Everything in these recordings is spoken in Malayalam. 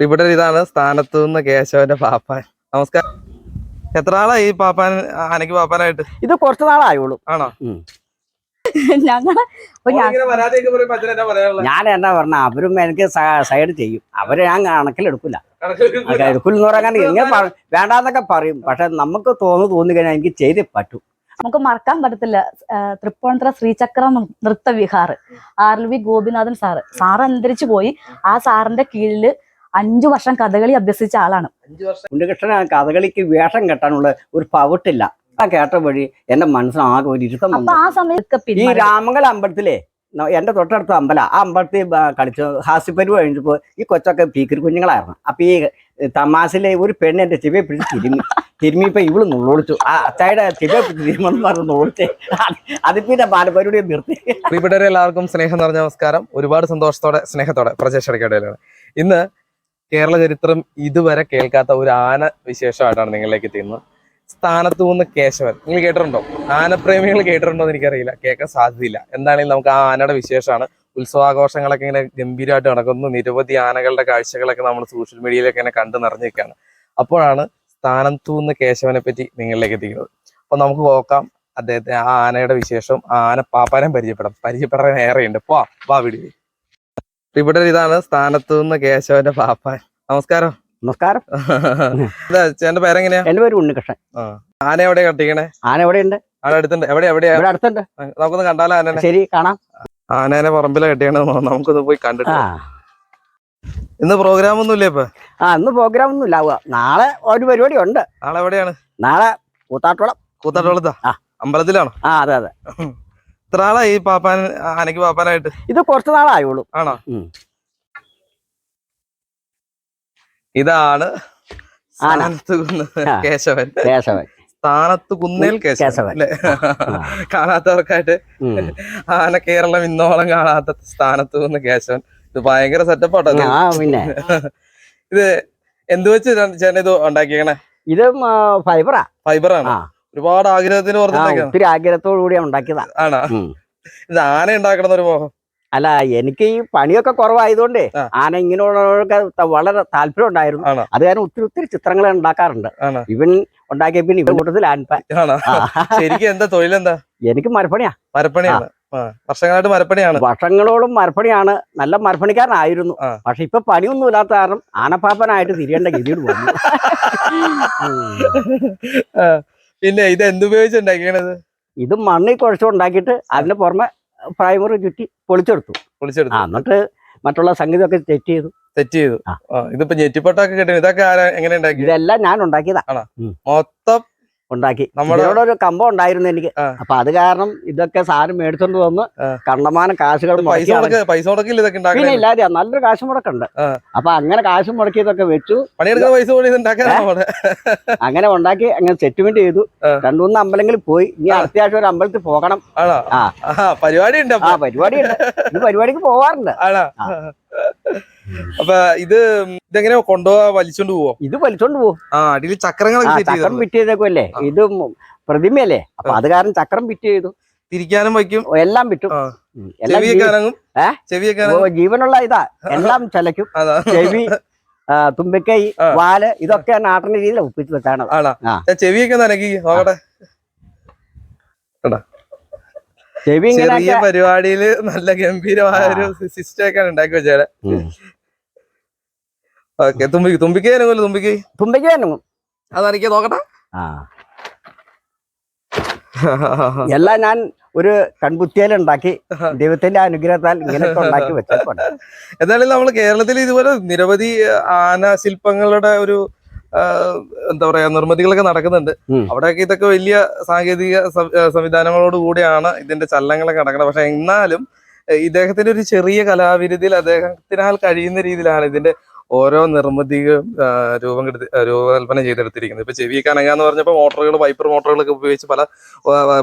ഇവിടെ ഇതാണ് സ്ഥാനത്തു നിന്ന് കേശവന്റെ പാപ്പാൻ. നമസ്കാരം. എത്ര നാളായി ഈ പാപ്പാൻ ആനയ്ക്ക് പാപ്പാനായിട്ട്? ഇത് കുറച്ച് നാളായുള്ളൂ ആണോ? ഞങ്ങൾ ഞാൻ എന്നാ പറയാനുള്ളത്? ഞാൻ എന്നാ പറഞ്ഞ അവരും എനിക്ക് സൈഡ് ചെയ്യും. അവരെ ഞാൻ കണക്കിലെടുക്കില്ല. കണക്കെടുക്കൂല. എടുക്കില്ല എന്ന് പറയാൻ എങ്ങനെ വേണ്ടാന്നൊക്കെ പറയും. പക്ഷെ നമുക്ക് തോന്നു തോന്നി കഴിഞ്ഞാൽ എനിക്ക് ചെയ്തേ പറ്റൂ. നമുക്ക് മറക്കാൻ പറ്റത്തില്ല. Tripunithura Sreechakra Nritha Vihar. R L V Gopinathan sir. Sir അന്തരിച്ചു പോയി. ആ സാറിന്റെ കീഴിൽ അഞ്ചു വർഷം കഥകളി അഭ്യസിച്ച ആളാണ്. അഞ്ച് വർഷം ഉണ്ണികൃഷ്ണൻ ആ കഥകളിക്ക് വേഷം കെട്ടാനുള്ള ഒരു പവിട്ടില്ല ആ കേട്ട വഴി എന്റെ മനസ്സിനാകെ ഒരു ഇരുത്തം അപ്പൊ ആ സമയത്ത് ഈ രാമങ്കല അമ്പലത്തിലെ എന്റെ തൊട്ടടുത്ത അമ്പല ആ അമ്പലത്തിൽ കളിച്ചു ഹാസ്യപ്പരിവ് കഴിഞ്ഞപ്പോ ഈ കൊച്ചൊക്കെ പീക്കിരി കുഞ്ഞുങ്ങളായിരുന്നു. അപ്പൊ ഈ തമാശയിലെ ഒരു പെണ്ണ് എന്റെ ചെവിയെ പിടിച്ച് തിരുമ്മി തിരുമ്മിയപ്പോ ഇവൾ നുള്ളൊളിച്ചു. ആ അച്ചായുടെ ചെവിയെ പിടിച്ച് തിരുമെന്ന് പറഞ്ഞ് നുള്ളിച്ചേ അത് പിന്നെ ബാലപരിപാടി നിർത്തി. പ്രിയപ്പെട്ടവരെ എല്ലാവർക്കും സ്നേഹം നിറഞ്ഞ നമസ്കാരം. ഒരുപാട് സന്തോഷത്തോടെ സ്നേഹത്തോടെ പ്രജേഷടക്കടയിലാണ് ഇന്ന് കേരള ചരിത്രം ഇതുവരെ കേൾക്കാത്ത ഒരു ആന വിശേഷമായിട്ടാണ് നിങ്ങളിലേക്ക് എത്തുന്നത് സ്ഥാനത്ത് നിന്ന് കേശവൻ. നിങ്ങൾ കേട്ടിട്ടുണ്ടോ? ആനപ്രേമികൾ കേട്ടിട്ടുണ്ടോ എന്ന് എനിക്കറിയില്ല. കേൾക്കാൻ സാധ്യതയില്ല. എന്താണെങ്കിലും നമുക്ക് ആ ആനയുടെ വിശേഷമാണ്. ഉത്സവാഘോഷങ്ങളൊക്കെ ഇങ്ങനെ ഗംഭീരമായിട്ട് നടക്കുന്നു. നിരവധി ആനകളുടെ കാഴ്ചകളൊക്കെ നമ്മൾ സോഷ്യൽ മീഡിയയിലൊക്കെ ഇങ്ങനെ കണ്ടു നിറഞ്ഞിരിക്കുകയാണ്. അപ്പോഴാണ് സ്ഥാനത്തു നിന്ന് കേശവനെ പറ്റി നിങ്ങളിലേക്ക് എത്തിക്കുന്നത്. അപ്പൊ നമുക്ക് നോക്കാം അദ്ദേഹത്തെ ആ ആനയുടെ വിശേഷം. ആന പാപ്പാനെ പരിചയപ്പെടാം. പരിചയപ്പെടാൻ ഏറെയുണ്ട്. പോ വാ വിടി. ഇവിടെ ഇതാണ് സ്ഥാനത്തു നിന്ന് കേശവന്റെ പാപ്പാൻ. നമസ്കാരം. നമസ്കാരം. ചേട്ടന്റെ പേരെങ്ങനെയാ? എന്റെ പേര് ഉണ്ണികൃഷ്ണൻ. ആന എവിടെയാ കട്ടിക്കണേ? ആന എവിടെയുണ്ട് അടുത്തുണ്ട്. എവിടെ എവിടെയാ? അടുത്തുണ്ട്. നമുക്കൊന്ന് കണ്ടാലോ ആനനെ? ശരി കാണാം. ആനേനെ പറമ്പിലെ കെട്ടിയാണ് നമുക്കൊന്ന് പോയി കണ്ടിട്ട് ഇന്ന് പ്രോഗ്രാം ഒന്നും ഇല്ല ഇപ്പൊ? ആ ഇന്ന് പ്രോഗ്രാം ഒന്നും ഇല്ല. നാളെ ഒരു പരിപാടി ഉണ്ട്. നാളെ എവിടെയാണ്? നാളെ കൂത്താട്ടോളം കൂത്താട്ടോളത്താ. അമ്പലത്തിലാണോ? ആ അതെ അതെ. ഇത്ര ആളായി പാപ്പാൻ ആനക്ക് പാപ്പാനായിട്ട്? ഇത് കുറച്ച് നാളായുള്ളൂ. ആണോ ഉം. ഇതാണ്. സ്ഥാനത്ത് കേശവൻ. കേശവൻ. സ്ഥാനത്ത് കുന്നേൽ കേശവൻ. അല്ലേ. കാണാത്തവർക്കായിട്ട്. ആന കേരളം ഇന്നോളം കാണാത്ത സ്ഥാനത്ത് കുന്ന് കേശവൻ. ഇത് ഭയങ്കര സെറ്റപ്പാട്ടോ പിന്നെ. ഇത് എന്ത് വെച്ച് ചേട്ടൻ ഇത് ഉണ്ടാക്കിയേക്കണേ? ഇത് ഫൈബറാ ഫൈബറാണ് ഒരുപാട് ആഗ്രഹത്തിന് ഒത്തിരി ആഗ്രഹത്തോടു കൂടിയാണ് ഉണ്ടാക്കിയതാണ് ആണോ ഇത് ആന ഉണ്ടാക്കണം ഒരു മോഹം. അല്ല എനിക്ക് ഈ പണിയൊക്കെ കുറവായതുകൊണ്ടേ. ആന ഇങ്ങനെയുള്ളവരൊക്കെ വളരെ താല്പര്യം ഉണ്ടായിരുന്നു അത് കാരണം ഒത്തിരി ഒത്തിരി ചിത്രങ്ങൾ ഉണ്ടാക്കാറുണ്ട്. ഇവൻ ഉണ്ടാക്കിയ പിന്നെ ഇവൻ ആൻപാൻ ശരിക്കും എന്താ തൊഴിലെന്താ? എനിക്ക് മരപ്പണിയാ. മരപ്പണിയാണ്. വർഷങ്ങളായിട്ട് മരപ്പണിയാണ്. വർഷങ്ങളോളം മരപ്പണിയാണ്. നല്ല മരപ്പണിക്കാരനായിരുന്നു. പക്ഷെ ഇപ്പൊ പണിയൊന്നും ഇല്ലാത്ത കാരണം ആനപ്പാപ്പനായിട്ട് തിരിയേണ്ട ഗതിയിൽ വന്നു. പിന്നെ ഇത് എന്തുപയോഗിച്ചുണ്ടാക്കിയത് ഇത് മണ്ണിൽ കുഴച്ചുണ്ടാക്കിയിട്ട് അതിന് പുറമെ പ്രൈമർ ചുറ്റി പൊളിച്ചെടുത്തു. പൊളിച്ചെടുത്തു. എന്നിട്ട് മറ്റുള്ള സംഗീതമൊക്കെ തെറ്റ് ചെയ്തു. തെറ്റ് ചെയ്തു. ഇതിപ്പോ ഞെറ്റിപ്പട്ടൊക്കെ കിട്ടും ഇതൊക്കെ ആരാ എങ്ങനെ ഉണ്ടാക്കി? ഇതെല്ലാം ഞാൻ ഉണ്ടാക്കിയതാ. മൊത്തം ഉണ്ടാക്കി. ഒരു കമ്പം ഉണ്ടായിരുന്നു എനിക്ക്. അപ്പൊ അത് കാരണം ഇതൊക്കെ സാധനം മേടിച്ചോണ്ട് വന്ന്. കണ്ടമാനം കാശുകൾ മുടക്ക പിന്നെ ഇല്ലാതെ നല്ലൊരു കാശ് മുടക്കുണ്ട്. അപ്പൊ അങ്ങനെ കാശ് മുടക്കിയതൊക്കെ വെച്ചു. പണിയെടുക്കുന്ന പൈസ കൂടി ഇത് ഉണ്ടാക്കാനാണ് അങ്ങനെ ഉണ്ടാക്കി അങ്ങനെ സെറ്റിൽമെന്റ് ചെയ്തു. രണ്ടുമൂന്ന് രണ്ടു മൂന്ന് അമ്പലങ്ങളിൽ പോയി. ഇനി അത്യാവശ്യം ഒരു അമ്പലത്തിൽ പോകണം. ആ. പരിപാടി ഉണ്ട് ആ പരിപാടി ഉണ്ട് ഈ പരിപാടിക്ക് പോവാറുണ്ട്. അപ്പൊ ഇത് ഇതെങ്ങനെ കൊണ്ടുപോവാ? വലിച്ചോണ്ട് പോവോ? ഇത് വലിച്ചോണ്ട് പോവും. ആ അടിയിൽ ചക്രങ്ങളൊക്കെ ചക്രം ഫിറ്റ് ചെയ്തേക്കുമല്ലേ ഇത് പ്രതിമയല്ലേ? അപ്പൊ അത് കാരണം ചക്രം ഫിറ്റ് ചെയ്തു. തിരിക്കാനും വയ്ക്കും. എല്ലാം അനങ്ങും. ജീവനുള്ള ഇതാ. എല്ലാം ചലയ്ക്കും. ചെവി തുമ്പിക്കൈ വാൽ ഇതൊക്കെ നാട്ടിന്റെ രീതിയിൽ ഒപ്പിച്ച് വെച്ചാണ്. ചെവിയൊക്കെ നനക്കി നോക്കട്ടെ ചെവി ചെറിയ പരിപാടിയിൽ പരിപാടിയിൽ നല്ല ഗംഭീരമായ ഒരു സിസ്റ്റം ഒക്കെ ഉണ്ടാക്കി വെച്ചേരെ ഓക്കെ തുമ്പിക്ക് തുമ്പിക്ക് തന്നെ തുമ്പിക്ക്? തുമ്പിക്ക് തന്നെ അതെനിക്ക് നോക്കട്ടെ. ആ. എല്ലാം ഞാൻ ഒരു കൺകുത്തിയാൽ ഉണ്ടാക്കി ദൈവത്തിന്റെ അനുഗ്രഹത്താൽ ഇങ്ങനെയൊക്കെ ഉണ്ടാക്കി വെച്ചാൽ എന്നാലും നമ്മൾ കേരളത്തിൽ ഇതുപോലെ നിരവധി ആന ശില്പങ്ങളുടെ ഒരു എന്താ പറയാ നിർമ്മിതികളൊക്കെ നടക്കുന്നുണ്ട്. അവിടെയൊക്കെ ഇതൊക്കെ വലിയ സാങ്കേതിക സംവിധാനങ്ങളോട് കൂടിയാണ് ഇതിന്റെ ചലനങ്ങളൊക്കെ നടക്കുന്നത്. പക്ഷെ എന്നാലും ഇദ്ദേഹത്തിന്റെ ഒരു ചെറിയ കലാവിരുതിൽ അദ്ദേഹത്തിനാൽ കഴിയുന്ന രീതിയിലാണ് ഇതിന്റെ ഓരോ നിർമ്മിതികളും രൂപം കെടുത്തി രൂപകൽപ്പന ചെയ്തെടുത്തിരിക്കുന്നത്. ഇപ്പൊ ചെവി കനങ്ങാന്ന് പറഞ്ഞപ്പോൾ മോട്ടറുകൾ വൈപ്പർ മോട്ടറുകളൊക്കെ ഉപയോഗിച്ച് പല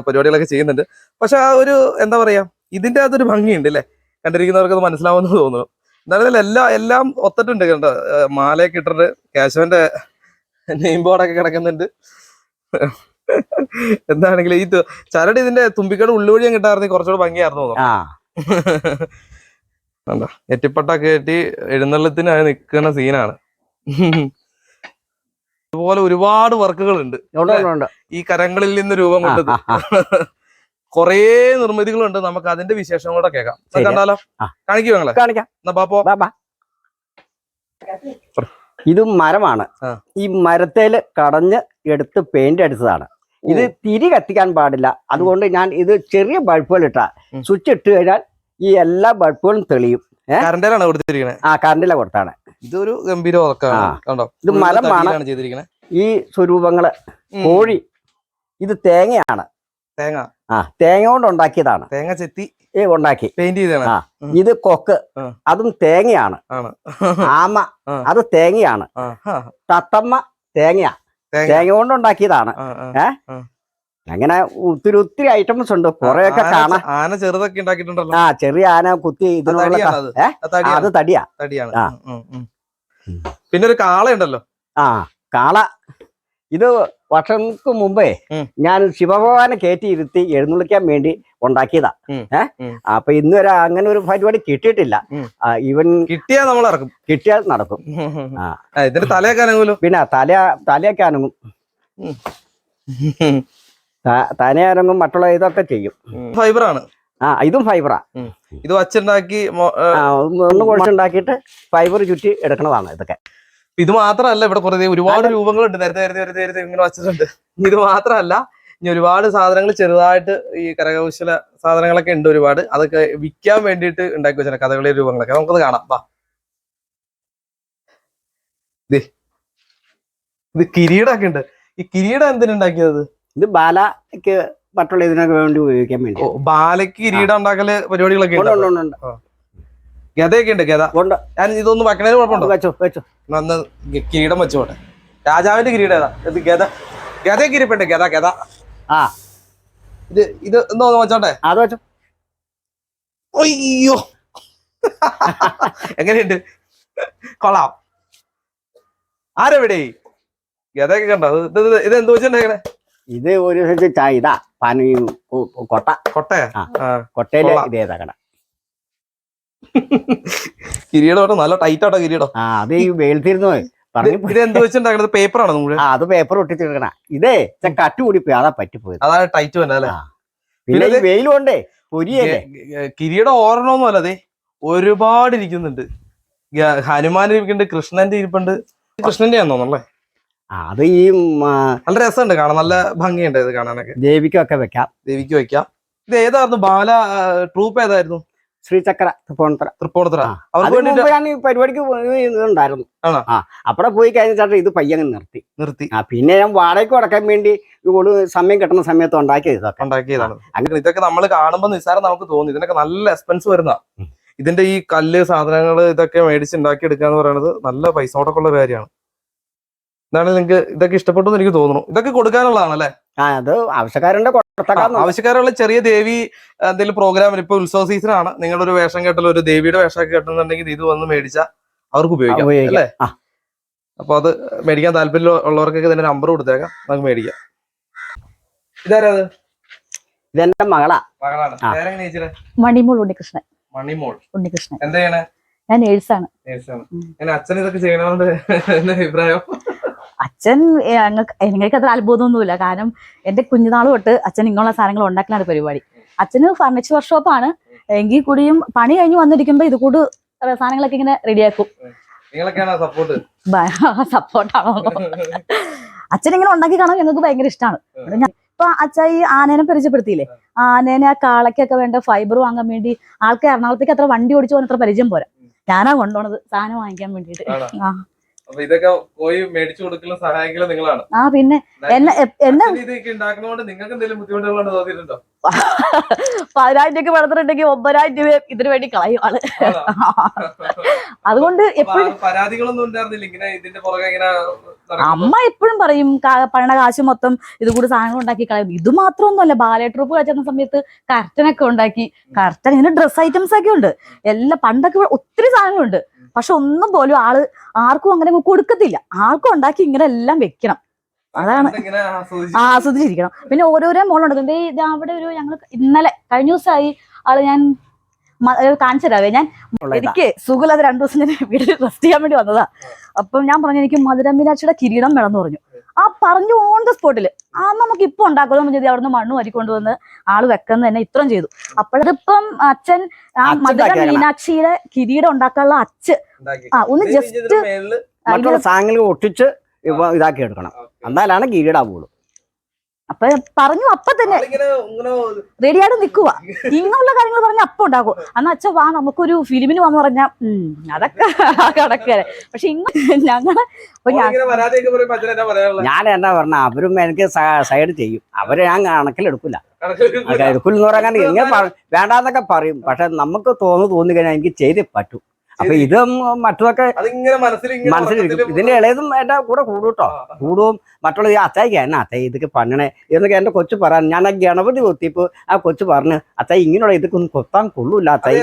പരിപാടികളൊക്കെ ചെയ്യുന്നുണ്ട്. പക്ഷെ ആ ഒരു എന്താ പറയാ ഇതിന്റെ അതൊരു ഭംഗിയുണ്ട് അല്ലെ? കണ്ടിരിക്കുന്നവർക്ക് അത് മനസ്സിലാവുമെന്ന് തോന്നുന്നു. എന്നാലും എല്ലാം എല്ലാം ഒത്തിട്ടുണ്ട് കേട്ടോ മാലയൊക്കെ ഇട്ടിട്ട് കേശവന്റെ നെയിം ബോർഡൊക്കെ കിടക്കുന്നുണ്ട്. എന്താണെങ്കിലും ഈ ചരട് ഇതിന്റെ തുമ്പിക്കട ഉള്ളുവഴിയും കിട്ടാറുണ്ടെങ്കിൽ കുറച്ചുകൂടെ ഭംഗിയായിരുന്നു കണ്ടോ? നെറ്റിപ്പട്ടൊക്കെ കയറ്റി എഴുന്നള്ളത്തിന് നിൽക്കുന്ന സീനാണ്. ഇതുപോലെ ഒരുപാട് വർക്കുകൾ ഉണ്ട്. ഈ കരങ്ങളിൽ നിന്ന് രൂപം കൊണ്ടത്. കുറേ നിർമ്മിതികളുണ്ട്. നമുക്ക് അതിന്റെ വിശേഷം കൂടെ കേൾക്കാം കണ്ടാലോ? കാണിക്കുവാങ്ങളെ കാണിക്കൂ. എന്നാ പാപ്പോ. ഇത് മരമാണ്. ഈ മരത്തേൽ കടഞ്ഞ് എടുത്ത് പെയിന്റ് അടിച്ചതാണ്. ഇത് തിരി കത്തിക്കാൻ പാടില്ല. അതുകൊണ്ട് ഞാൻ ഇത് ചെറിയ ബൾബുകൾ ഇട്ട. സ്വിച്ച് ഇട്ട് കഴിഞ്ഞാൽ ഈ എല്ലാ ബൾബുകളും തെളിയും. കറണ്ടിലാണ് കൊടുത്തിരിക്കുന്നത് ആ കറണ്ടില കൊടുത്താണ്. ഇതൊരു ഗംഭീര ഇത് മരമാണ് ഈ സ്വരൂപങ്ങൾ കോഴി ഇത് തേങ്ങയാണ്. തേങ്ങ. ആ തേങ്ങ കൊണ്ട് ഉണ്ടാക്കിയതാണ്. തേങ്ങ ചെത്തി ഈ ഉണ്ടാക്കി. പെയിന്റ് ചെയ്താണ് ഇത് കൊക്ക്. അതും തേങ്ങയാണ്. ആമ അത് തേങ്ങയാണ്. തത്തമ്മ തേങ്ങയാ തേങ്ങ. തേങ്ങ കൊണ്ട് ഉണ്ടാക്കിയതാണ്. ആ. അങ്ങനെ ഒത്തിരി ഒത്തിരി ഐറ്റംസ് ഉണ്ട്. കൊറേയൊക്കെ കാണാൻ ആന ചെറുതൊക്കെ ഉണ്ടാക്കിയിട്ടുണ്ടല്ലോ. ആ ചെറിയ ആന കുത്തി ഇതിനുള്ള അത്. ഏ? തടിയാ. തടിയാണ്. പിന്നെ ഒരു കാളയുണ്ടല്ലോ. ആ കാള. ഇത് വർഷങ്ങൾക്ക് മുമ്പേ ഞാൻ ശിവഭഗവാനെ കയറ്റി ഇരുത്തി എഴുന്നള്ളിക്കാൻ വേണ്ടി ഉണ്ടാക്കിയതാ. ഏഹ് അപ്പൊ ഇന്ന് വരെ അങ്ങനെ ഒരു പരിപാടി കിട്ടിയിട്ടില്ല. ഇവൻ കിട്ടിയാ നമ്മൾ ഇറക്കും. കിട്ടിയാൽ നടക്കും. ഇതിന്റെ തലയൊക്കെ അനങ്ങൂലോ പിന്നെ തല തലയൊക്കെ അനങ്ങും. ത- തല അനങ്ങും മറ്റുള്ള ഇതൊക്കെ ചെയ്യും. ഫൈബറാണ്. ആ ഇതും ഫൈബറാ. ഇത് വച്ചുണ്ടാക്കി ഒന്ന് കുഴച്ചുണ്ടാക്കിയിട്ട് ഫൈബർ ചുറ്റി എടുക്കണതാണ് ഇതൊക്കെ. ഇത് മാത്രമല്ല ഇവിടെ കുറേ ഒരുപാട് രൂപങ്ങളുണ്ട്. നേരത്തെ നേരത്തെ നേരത്തെ നേരത്തെ ഇങ്ങനെ വച്ചിട്ടുണ്ട്. ഇത് മാത്രമല്ല ഇനി ഒരുപാട് സാധനങ്ങൾ ചെറുതായിട്ട് ഈ കരകൗശല സാധനങ്ങളൊക്കെ ഉണ്ട് ഒരുപാട്. അതൊക്കെ വിൽക്കാൻ വേണ്ടിയിട്ട് ഉണ്ടാക്കി വെച്ചാൽ കഥകളി രൂപങ്ങളൊക്കെ. നമുക്കത് കാണാം. വാ. ഇത് കിരീടമൊക്കെ ഉണ്ട്. ഈ കിരീടം എന്തിനുണ്ടാക്കിയത് ഇത് ബാലയ്ക്ക് പട്ടുള്ള ഇതിനൊക്കെ വേണ്ടി ഉപയോഗിക്കാൻ വേണ്ടി. ബാലയ്ക്ക് കിരീടം ഉണ്ടാക്കൽ പരിപാടികളൊക്കെ ഉണ്ട് ഗതയൊക്കെ ഉണ്ട് ഗത ഉണ്ട്. ഞാൻ ഇതൊന്നും വെക്കണേന് കുഴപ്പമുണ്ടോ? വെച്ചോ വെച്ചോ. നന്ന് കിരീടം വെച്ചോട്ടെ. രാജാവിന്റെ കിരീടം ഏതാ? ഇത് ഗത ഗത കിരിപ്പുണ്ട് ഗത ഗത ആ. ഇത് ഇത് എന്തോ വെച്ചോട്ടെ. അത് വെച്ചോ. അയ്യോ. എങ്ങനെയുണ്ട്? കൊള്ളാം. ആരെവിടെ? ഗതയൊക്കെ കണ്ടോ? ഇത് ഇത് ഇത് എന്ത് വെച്ചിട്ടുണ്ടെങ്ങനെ ഇത് ഒരു ചായ ഇതാ പാനു കൊട്ട. കൊട്ടയാ. ഇതേതാ കൊട്ടയിൽ കൊള്ളാം. ഇത് ഏതാക്കണ കിരീടം നല്ല ടൈറ്റ് ആട്ടോ കിരീടം. ആ അത് ഈ വെയിലത്തിരുന്നു ഇത് പറഞ്ഞു ഇത് എന്ത് വെച്ചിട്ടുണ്ടാക്കണത്? പേപ്പറാണ് നമ്മൾ ആ അത് പേപ്പർ ഒട്ടിച്ചെടുക്കണ ഇതേ ഞാൻ കട്ട് കൂടിപ്പോയി. അതാ പറ്റിപ്പോയത്. അതാണ് ടൈറ്റ് വന്നെ അല്ലേ? പിന്നെ പിന്നെ വെയിൽ കൊണ്ടേ പൊരിയല്ലേ? കിരീടം ഓർണമൊന്നും അതെ ഒരുപാട് ഇരിക്കുന്നുണ്ട്. ഹനുമാൻ ഇരിക്കുന്നുണ്ട് കൃഷ്ണന്റെ ഇരിപ്പുണ്ട്. ഇത് കൃഷ്ണന്റെ ആണെന്ന് തോന്നുന്നല്ലേ അത് ഈ നല്ല രസമുണ്ട് കാണാൻ. നല്ല ഭംഗിയുണ്ട് ഇത് കാണാനൊക്കെ. ദേവിക്കൊക്കെ വെക്കാം. ദേവിക്ക് വെക്കാം. ഇത് ഏതായിരുന്നു? ബാല ട്രൂപ്പ് ഏതായിരുന്നു? ശ്രീചക്ര തൃപ്പൂണിത്തറ. തൃപ്പൂണിത്തറ. ഞാൻ ഈ പരിപാടിക്ക് പോയി ഇതുണ്ടായിരുന്നു. ആണോ? ആ. അവിടെ പോയി കഴിഞ്ഞിട്ട് ഇത് പയ്യങ്ങ് നിർത്തി. നിർത്തി. ആ പിന്നെ ഞാൻ വാടകയ്ക്ക് കൊടുക്കാൻ വേണ്ടി ഇവൾ സമയം കിട്ടുന്ന സമയത്ത് ഉണ്ടാക്കിയത് ഇതൊക്കെ. ഉണ്ടാക്കിയതാണ്. അങ്ങനെ ഇതൊക്കെ നമ്മൾ കാണുമ്പോൾ നിസ്സാരം നമുക്ക് തോന്നി. ഇതിനൊക്കെ നല്ല എക്സ്പെൻസ് വരുന്ന. ഇതിന്റെ ഈ കല്ല് സാധനങ്ങൾ ഇതൊക്കെ മേടിച്ച് ഉണ്ടാക്കി എടുക്കുക എന്ന് പറയുന്നത് നല്ല പൈസ മുടക്കുള്ള കാര്യമാണ്. എന്താണ് നിങ്ങൾക്ക് ഇതൊക്കെ ഇഷ്ടപ്പെട്ടു എന്ന് എനിക്ക് തോന്നുന്നു. ഇതൊക്കെ കൊടുക്കാനുള്ളതാണ് അല്ലെ ആ അത് ആവശ്യക്കാരുടെ ആവശ്യക്കാരുള്ള ചെറിയ ദേവി എന്തെങ്കിലും പ്രോഗ്രാമിൽ ഇപ്പൊ ഉത്സവ സീസൺ ആണ്. നിങ്ങളുടെ ഒരു വേഷം കെട്ടൽ ഒരു ദേവിയുടെ വേഷം കെട്ടുന്നുണ്ടെങ്കിൽ ഇത് വന്ന് മേടിച്ച അവർക്ക് ഉപയോഗിക്കാം. അല്ലേ. അപ്പൊ അത് മേടിക്കാൻ താല്പര്യം ഉള്ളവർക്കൊക്കെ ഇതിന്റെ നമ്പർ കൊടുത്തേക്കാം. നമുക്ക് മേടിക്കാം. ഇതാരത്? ഇതെന്റെ മകളാ. മകളാണ്. മണിമോൾ ഉണ്ണികൃഷ്ണൻ. മണിമോൾ. ഉണ്ണികൃഷ്ണൻ. എന്താണ് ഞാൻ നേഴ്സാണ് അച്ഛൻ ഇതൊക്കെ ചെയ്യണോണ്ട് എന്റെ അഭിപ്രായം? അച്ഛൻ എനിക്ക് ഞങ്ങൾക്ക് ഞങ്ങൾക്ക് അത്ര അത്ഭുതമൊന്നുമില്ല. കാരണം എന്റെ കുഞ്ഞുനാൾ തൊട്ട് അച്ഛൻ ഇങ്ങനെയുള്ള സാധനങ്ങൾ ഉണ്ടാക്കലാണ് പരിപാടി. അച്ഛന് ഫർണിച്ചർ വർക്ക്ഷോപ്പാണ് എങ്കിൽ കൂടിയും പണി കഴിഞ്ഞ് വന്നിരിക്കുമ്പോ ഇത് കൂട് സാധനങ്ങളൊക്കെ ഇങ്ങനെ റെഡിയാക്കും സപ്പോർട്ടാണോ അച്ഛൻ ഇങ്ങനെ ഉണ്ടാക്കി കാണാൻ ഞങ്ങൾക്ക് ഭയങ്കര ഇഷ്ടമാണ് ഇപ്പൊ അച്ഛ ഈ ആനേനെ പരിചയപ്പെടുത്തിയില്ലേ? ആനേനെ ആ കാളയ്ക്കൊക്കെ വേണ്ട ഫൈബർ വാങ്ങാൻ വേണ്ടി ആൾക്ക് എറണാകുളത്തേക്ക് അത്ര വണ്ടി ഓടിച്ചു പോകാൻ അത്ര പരിചയം പോരാ. ഞാനാ കൊണ്ടുപോണത് സാധനം വാങ്ങിക്കാൻ വേണ്ടിട്ട് ആ. അപ്പൊ ഇതൊക്കെ പോയി മേടിച്ചു കൊടുക്കലും സഹായിക്കലും നിങ്ങളാണ്. ആ പിന്നെ ഇതൊക്കെ ഉണ്ടാക്കുന്നതുകൊണ്ട് നിങ്ങൾക്ക് എന്തെങ്കിലും ബുദ്ധിമുട്ടുകളാണ് തോന്നിയിട്ടുണ്ടോ? പതിനായിരം രൂപയ്ക്ക് വളർത്തിട്ടുണ്ടെങ്കിൽ ഒമ്പതിനായിരം രൂപ ഇതിനു വേണ്ടി കളയും ആൾ. അതുകൊണ്ട് എപ്പോഴും പരാതികളൊന്നും ഉണ്ടായിരുന്നില്ല? ഇങ്ങനെ ഇതിന്റെ പുറകെ ഇങ്ങനെ അമ്മ എപ്പോഴും പറയും പണ കാശ് മൊത്തം ഇത് കൂടി സാധനങ്ങൾ ഉണ്ടാക്കി കളയും. ഇത് മാത്രമൊന്നുമല്ല ബാലെ ട്രൂപ്പ് കളിച്ചിരുന്ന സമയത്ത് കർട്ടനൊക്കെ ഉണ്ടാക്കി. കർട്ടൻ ഇങ്ങനെ ഡ്രസ് ഐറ്റംസ് ഒക്കെ ഉണ്ട്. എല്ലാ പണ്ടൊക്കെ ഒത്തിരി സാധനങ്ങളുണ്ട്. പക്ഷെ ഒന്നും പോലും ആൾ ആർക്കും അങ്ങനെ അങ്ങ് കൊടുക്കത്തില്ല. ആർക്കും ഉണ്ടാക്കി ഇങ്ങനെ എല്ലാം വെക്കണം. അതാണ് ആസ്വദിച്ചിരിക്കണം. പിന്നെ ഓരോരോ മോളുണ്ട് ദേ ഇത് അവിടെ ഒരു ഞങ്ങൾ ഇന്നലെ കഴിഞ്ഞ ദിവസമായി ആൾ ഞാൻ കാണിച്ചു തരാവേ. ഞാൻ. എനിക്ക് സുഖമില്ലാതെ രണ്ടു ദിവസം ഞാൻ വീട്ടിൽ റെസ്റ്റ് ചെയ്യാൻ വേണ്ടി വന്നതാ. അപ്പം ഞാൻ പറഞ്ഞു എനിക്ക് മധുര മീനാക്ഷിയുടെ കിരീടം വേണം എന്ന് പറഞ്ഞു. ആ പറഞ്ഞു ഓൺ ദ സ്പോട്ടിൽ ആ നമുക്ക് ഇപ്പൊ ഉണ്ടാക്കുമെന്ന് ചെയ്ത് അവിടുന്ന് മണ്ണ് വരിക്കൊണ്ട് വന്ന് ആൾ വെക്കുന്ന തന്നെ ഇത്രയും ചെയ്തു. അപ്പോഴതിപ്പം അച്ഛൻ ആ മധുര മീനാക്ഷിയുടെ കിരീടം ഉണ്ടാക്കാനുള്ള അച്ഛ ആ ഒന്ന് ജസ്റ്റ് മറ്റുള്ള സാധനങ്ങൾ ഒട്ടിച്ച് ഇതാക്കി എടുക്കണം. എന്നാലാണ് കീഴാവുള്ളൂ അപ്പൊ പറഞ്ഞു അപ്പൊ തന്നെ റെഡിയായിട്ട് നിൽക്കുക ഇങ്ങനെയുള്ള കാര്യങ്ങൾ പറഞ്ഞ അപ്പൊ ഉണ്ടാകും. അന്ന് അച്ഛൻ വാ നമുക്കൊരു ഫിലിമിന് വന്ന് പറഞ്ഞാ ഉം, അതൊക്കെ കടക്കരെ പക്ഷെ ഇങ്ങനെ ഞങ്ങൾ അപ്പൊ ഞാൻ എന്താ പറഞ്ഞ അവരും എനിക്ക് സൈഡ് ചെയ്യും. അവരെ ഞാൻ കണക്കിലെടുക്കില്ല എടുക്കില്ല. എന്ന് പറയാൻ ഇങ്ങനെ പറ- വേണ്ടാന്നൊക്കെ പറയും. പക്ഷെ നമുക്ക് തോന്നു തോന്നി കഴിഞ്ഞാൽ എനിക്ക് ചെയ്തേ പറ്റൂ. അപ്പൊ ഇത് മറ്റതൊക്കെ ഇങ്ങനെ മനസ്സിലിരിക്കും ഇതിന്റെ ഇളയതും എന്റെ കൂടെ കൂടും കേട്ടോ. കൂടും. മറ്റുള്ള ഈ അത്തായിക്ക് എന്നാ അത്തായി ഇതൊക്കെ പണണേ എന്നൊക്കെ എന്റെ കൊച്ചു പറയാൻ. ഞാൻ ആ ഗണപതി കൊത്തിയപ്പോ ആ കൊച്ചു പറഞ്ഞു അത്തായി ഇങ്ങനെയുള്ള ഇതൊക്കെ ഒന്നും കൊത്താൻ കൊള്ളൂല അത്തായി.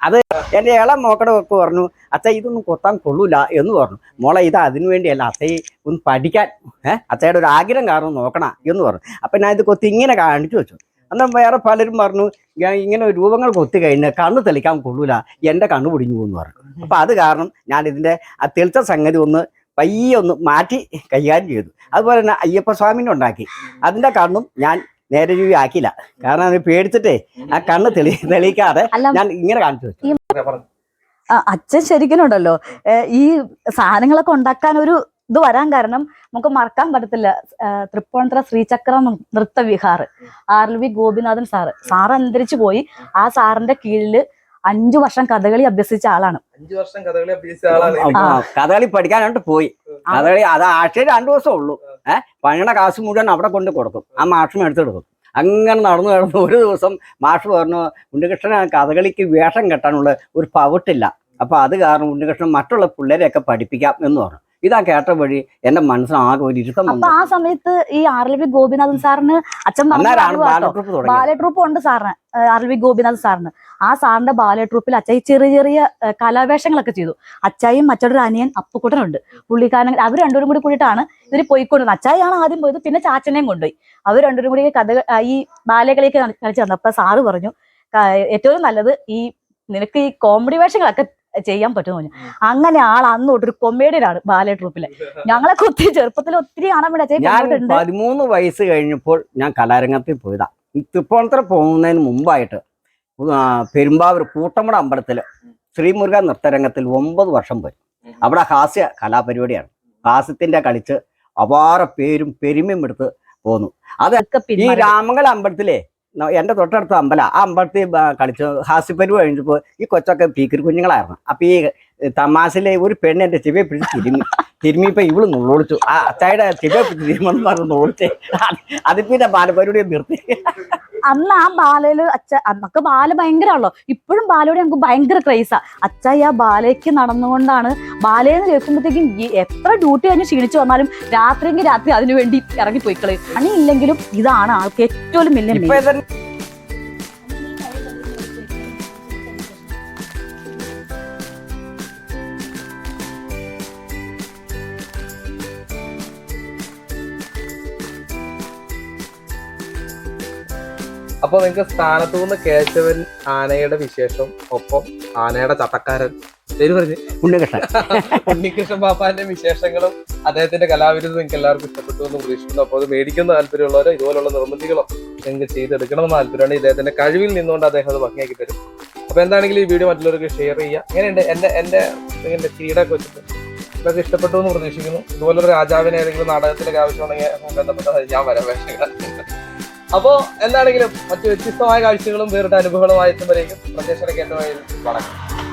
അത് എന്റെ ഇളം മോക്കടെ ഒക്കെ പറഞ്ഞു അത്തായി ഇതൊന്നും കൊത്താൻ കൊള്ളൂല എന്ന് പറഞ്ഞു. മോളെ ഇത് അതിനു വേണ്ടിയല്ല അത്തായി ഒന്ന് പഠിക്കാൻ ഏഹ് അത്തയുടെ ഒരു ആഗ്രഹം കാരണം നോക്കണ എന്ന് പറഞ്ഞു. അപ്പൊ ഞാൻ ഇത് കൊത്തി ഇങ്ങനെ കാണിച്ചു വെച്ചു. എന്നാൽ വേറെ പലരും പറഞ്ഞു ഞാൻ ഇങ്ങനെ രൂപങ്ങൾ കൊത്തി കഴിഞ്ഞാൽ കണ്ണ് തെളിക്കാൻ കൊള്ളൂല എന്റെ കണ്ണ് പൊടിഞ്ഞു പോകുന്നു പറഞ്ഞു. അപ്പൊ അത് കാരണം ഞാൻ ഇതിന്റെ ആ തെളിച്ച സംഗതി ഒന്ന് പയ്യെ ഒന്ന് മാറ്റി കൈകാര്യം ചെയ്തു. അതുപോലെ തന്നെ അയ്യപ്പ സ്വാമിനെ ഉണ്ടാക്കി. അതിന്റെ കണ്ണും ഞാൻ നേരെ രൂപ ആക്കിയില്ല. കാരണം അത് പേടിച്ചിട്ടേ ആ കണ്ണ് തെളി തെളിയിക്കാതെ ഞാൻ ഇങ്ങനെ കാണിച്ചു വെച്ചു. അച്ഛൻ ശരിക്കും ഉണ്ടല്ലോ. ഈ സാധനങ്ങളൊക്കെ ഉണ്ടാക്കാൻ ഒരു ഇത് വരാൻ കാരണം നമുക്ക് മറക്കാൻ പറ്റത്തില്ല. Tripunithura Sreechakra Nrithavihar Nrithavihar. R L V Gopinathan sir. Sir അന്തരിച്ചു പോയി. ആ സാറിന്റെ കീഴിൽ അഞ്ചു വർഷം കഥകളി അഭ്യസിച്ച ആളാണ്. അഞ്ചു വർഷം കഥകളി അഭ്യസിച്ച ആളാണ്. കഥകളി പഠിക്കാനായിട്ട് പോയി. കഥകളി അത് ആഴ്ചയിൽ രണ്ടു ദിവസം ഉള്ളൂ. ഏഹ് പണിയുടെ കാശ് മുഴുവൻ അവിടെ കൊണ്ട് കൊടുക്കും. ആ മാഷും എടുത്തെടുക്കും. അങ്ങനെ നടന്നു നടന്ന് ഒരു ദിവസം മാഷ് പറഞ്ഞു ഉണ്ണികൃഷ്ണൻ കഥകളിക്ക് വേഷം കെട്ടാനുള്ള ഒരു പവിട്ടില്ല. അപ്പൊ അത് കാരണം ഉണ്ണികൃഷ്ണൻ മറ്റുള്ള പിള്ളേരെയൊക്കെ പഠിപ്പിക്കാം എന്ന് പറഞ്ഞു. ഇതാ കേട്ട വഴി എന്റെ മനസ്സിനാകെ ഒരു ഇരുത്തം അപ്പൊ ആ സമയത്ത് ഈ ആർ എൽ വി ഗോപിനാഥൻ സാറിന് അച്ഛൻ ബാലെ ട്രൂപ്പ് ഉണ്ട് സാറിന് ആർ എൽ വി ഗോപിനാഥ് സാറിന്. ആ സാറിന്റെ ബാലെ ട്രൂപ്പിൽ അച്ചായി ചെറിയ ചെറിയ കലാവേഷങ്ങളൊക്കെ ചെയ്തു. അച്ചായും മറ്റൊരു അനിയൻ അപ്പുക്കുട്ടനുണ്ട്. പുള്ളിക്കാരൻ അവർ രണ്ടുപേരും കൂടി കൂടിയിട്ടാണ് ഇതിന് പോയിക്കൊണ്ടിരുന്നത്. അച്ചായാണ് ആദ്യം പോയത് പിന്നെ ചാച്ചനെയും കൊണ്ടുപോയി. അവർ രണ്ടുപേരും കൂടി കഥ ഈ ബാലകളിയൊക്കെ കളിച്ചു തന്നു അപ്പൊ സാറ് പറഞ്ഞു "ക- ഏറ്റവും നല്ലത് ഈ നിനക്ക് ഈ കോമഡി വേഷങ്ങളൊക്കെ ചെയ്യാൻ പറ്റുമെന്ന് പറഞ്ഞു അങ്ങനെ ആൾ അന്ന് തൊട്ടൊരു കൊമേഡിയനാണ് ബാലെ ട്രൂപ്പിൽ ഞങ്ങളെ കുത്തി ചെറുപ്പത്തിൽ ഒത്തിരി കാണാൻ പതിമൂന്ന് വയസ്സ് കഴിഞ്ഞപ്പോൾ ഞാൻ കലാരംഗത്തിൽ പോയതാ. ഈ തൃപ്പൂണിത്തുറ പോകുന്നതിന് മുമ്പായിട്ട് പെരുമ്പാവൂർ കൂട്ടമ്പട അമ്പലത്തിൽ ശ്രീമുരുക നൃത്തരംഗത്തിൽ ഒമ്പത് വർഷം പോയി. അവിടെ ഹാസ്യ കലാപരിപാടിയാണ്. ഹാസ്യത്തിന്റെ കളിച്ച് അപാര പേരും പെരുമയും എടുത്ത് പോന്നു. അതൊക്കെ ഈ രാമങ്കല അമ്പലത്തിലെ എന്റെ തൊട്ടടുത്ത അമ്പല ആ അമ്പലത്തിൽ കളിച്ചു ഹാസ്യപ്പരി കഴിഞ്ഞപ്പോൾ കഴിഞ്ഞപ്പോ ഈ കൊച്ചൊക്കെ പീക്കിരി കുഞ്ഞുങ്ങളായിരുന്നു. അപ്പൊ ഈ തമാശയിലെ ഒരു പെണ്ണ് എന്റെ ചെവിയെ പിടിച്ച് തിരുമ്മിയപ്പോ ഇവൾ നുള്ളോളിച്ചു ആ അച്ചായുടെ പിടിച്ച് തിരുമെന്ന് പറഞ്ഞ് നുള്ളിച്ചേ അത് പിന്നെ ബാലപരിപാടി നിർത്തി. അന്ന് ആ ബാലയിൽ അച്ഛ അന്നൊക്കെ ബാല ഭയങ്കരമാണല്ലോ. ഇപ്പോഴും ബാലയോട് ഞങ്ങൾക്ക് ഭയങ്കര ക്രൈസാ അച്ചായി ആ ബാലയ്ക്ക് നടന്നുകൊണ്ടാണ് ബാലയെന്ന് കേൾക്കുമ്പോഴത്തേക്കും എത്ര ഡ്യൂട്ടി കഴിഞ്ഞ് ക്ഷീണിച്ചു വന്നാലും രാത്രിയെങ്കിൽ രാത്രി അതിനു വേണ്ടി ഇറങ്ങി പോയിക്കളയും പണിയില്ലെങ്കിലും ഇതാണ് ആൾക്ക് ഏറ്റവും വലിയ ഇപ്പൊ മെയിൻ ഇതന്നെ അപ്പൊ നിങ്ങൾക്ക് സ്ഥാനത്തു നിന്ന് കേശവൻ ആനയുടെ വിശേഷം ഒപ്പം ആനയുടെ ചട്ടക്കാരൻ പേര് പറഞ്ഞു. ഉണ്ണികൃഷ്ണൻ. ഉണ്ണികൃഷ്ണൻ പാപ്പാന്റെ വിശേഷങ്ങളും അദ്ദേഹത്തിന്റെ കലാവിരുദ്ധം നിങ്ങൾക്ക് എല്ലാവർക്കും ഇഷ്ടപ്പെട്ടു എന്ന് പ്രതീക്ഷിക്കുന്നു. അപ്പോൾ അത് മേടിക്കുന്ന താല്പര്യമുള്ളവരോ ഇതുപോലുള്ള നിർമ്മിതികളോ നിങ്ങൾക്ക് ചെയ്തെടുക്കണമെന്ന് താല്പര്യമാണ് ഇദ്ദേഹത്തിന്റെ കഴിവിൽ നിന്നുകൊണ്ട് അദ്ദേഹം അത് ഭംഗിയാക്കി തരും. അപ്പൊ എന്താണെങ്കിലും ഈ വീഡിയോ മറ്റുള്ളവർക്ക് ഷെയർ ചെയ്യുക. എങ്ങനെയുണ്ട്? എന്റെ എന്റെ എന്റെ കിരീടമൊക്കെ വെച്ചിട്ട് ഇതൊക്കെ ഇഷ്ടപ്പെട്ടു എന്ന് പ്രതീക്ഷിക്കുന്നു. ഇതുപോലൊരു രാജാവിനെ ഏതെങ്കിലും നാടകത്തിലൊക്കെ ആവശ്യമുണ്ടെങ്കിൽ ബന്ധപ്പെട്ട ഞാൻ വരാം. വേഷങ്ങൾ അപ്പോ എന്താണെങ്കിലും മറ്റു വ്യത്യസ്തമായ കാഴ്ചകളും വേറിട്ട അനുഭവങ്ങളുമായി എത്തുമ്പോഴേക്കും പ്രത്യേക കേട്ട വണക്കം.